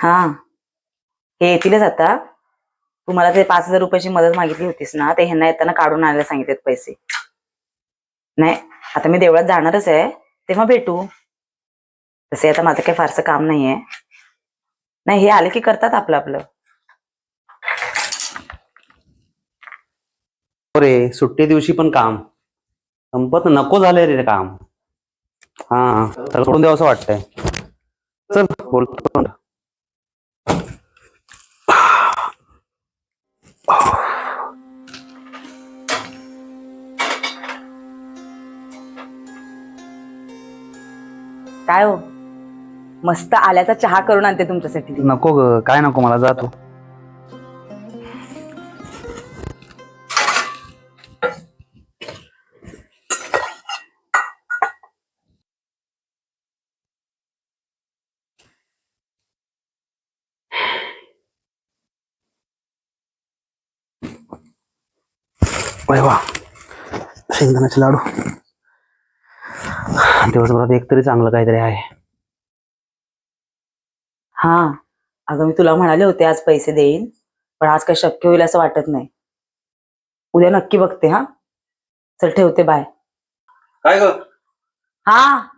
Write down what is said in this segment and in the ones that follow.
हा. हे येतीलच आता. तू मला ते पाच हजार रुपयाची मदत मागितली होतीस ना ते ह्यांना येताना काढून आणायला सांगितलेत पैसे. नाही आता मी देवळात जाणारच आहे. तेव्हा भेटू. तसे आता माझं काही फारसं काम नाहीये. नाही हे आले की करतात आपलं आपलं. अरे सुट्टी दिवशी पण काम. संपत नको झालंय रे काम. हा तर सोडून द्यावं असं वाटतंय. चल बोलतो. काय हो? मस्त आल्याचा चहा करून आणते तुमच्यासाठी. नको ग काय नको मला जा तू. अरे वा. शेंगदाण्याचे लाडू. दिवसभरात एक तरी चांगलं काहीतरी आहे. हा अगं मी तुला म्हणाले होते आज पैसे देईन पण आज काही शक्य होईल असं वाटत नाही. उद्या नक्की बघते हा. चल ठेवते बाय. काय ग? हा.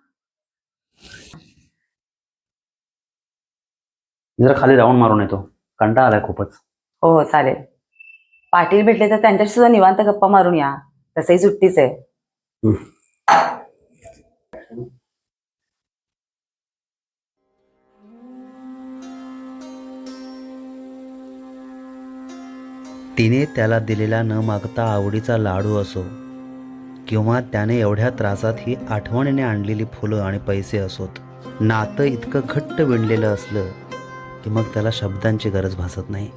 जरा खाली राऊंड मारून येतो. कंटाळा आलाय खूपच. हो हो चालेल. पाटील भेटले तर त्यांच्याशी सुद्धा निवांत गप्पा मारून या. तसही सुट्टीच आहे. तिने त्याला दिलेला न मागता आवडीचा लाडू असो किंवा त्याने एवढ्या त्रासात ही आठवणीने आणलेली फुलं आणि पैसे असोत. नातं इतकं घट्ट विणलेलं असलं की मग त्याला शब्दांची गरज भासत नाही.